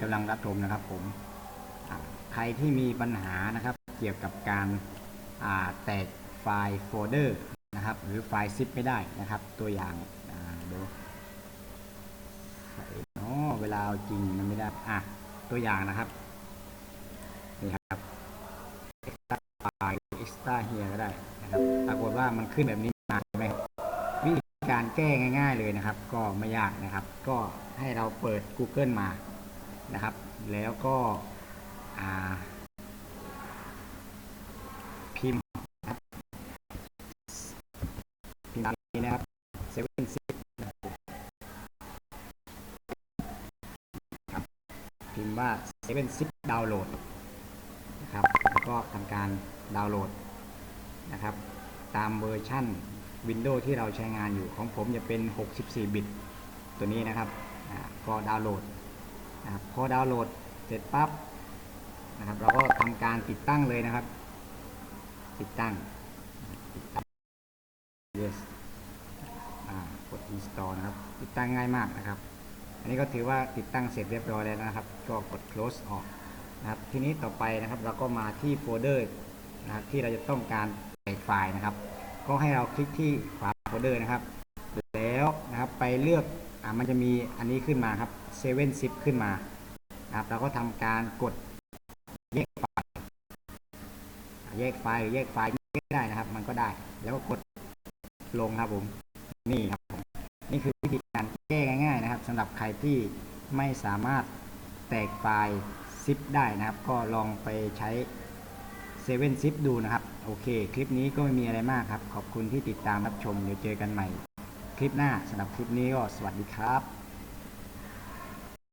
กำลังรับชมนะครับ ผมใครที่มีปัญหานะครับ เกี่ยวกับการาแตกไฟล์โฟลเดอร์นะครับ หรือไฟล์ซิปไม่ได้นะครับ ตัวอย่างาดูเนาะเวลาจริงมันไม่ได้อะตัวอย่างนะครับนี่ครับ extra file extra here ก็ได้นะครับปรากฏว่ามันขึ้นแบบนี้มาใช่ไหมวิธีการแก้ง่าย ๆเลยนะครับ ก็ไม่ยากนะครับ ก็ให้เราเปิด Google มา นะครับ แล้วก็พิมพ์นะครับพิมพ์นี้นะครับ seven six ครับพิมพ์ว่า seven six download นะครับแล้วก็ทำการดาวน์โหลดนะครับ ตามเวอร์ชั่น Windows ที่เราใช้งานอยู่ของผมจะเป็น 64 บิต ตัวนี้นะครับก็ดาวน์โหลด นะครับพอดาวน์โหลดเสร็จปั๊บนะครับ เราก็ทำการติดตั้งเลยนะครับ ติดตั้งติดตั้ง yes อ่ากด install นะครับ ติดตั้งง่ายมากนะครับ อันนี้ก็ถือว่าติดตั้งเสร็จเรียบร้อยแล้วนะครับ ก็กด close ออกนะครับ ทีนี้ต่อไปนะครับเราก็มาที่โฟลเดอร์นะครับที่เราจะต้องการแตกไฟล์นะครับ ก็ให้เราคลิกที่ขวาโฟลเดอร์นะครับ แล้วนะครับไปเลือก อ่ามันจะมีอันนี้ขึ้นมาครับ7 zip ขึ้นมาครับเราก็ทำการกดแยกไฟล์แยกไฟล์หรือแยกไฟล์ไม่ได้นะครับ มันก็ได้แล้วก็กดลงครับผมนี่ครับผมนี่คือวิธีการแก้ง่าย ๆ นะครับสำหรับใครที่ไม่สามารถแตกไฟล์ซิปได้นะครับ ก็ลองไปใช้7 zip ดูนะครับ โอเค คลิปนี้ก็ไม่มีอะไรมากครับ ขอบคุณที่ติดตามรับชมเดี๋ยวเจอกันใหม่ คลิปหน้าสำหรับคลิปนี้ก็สวัสดีครับ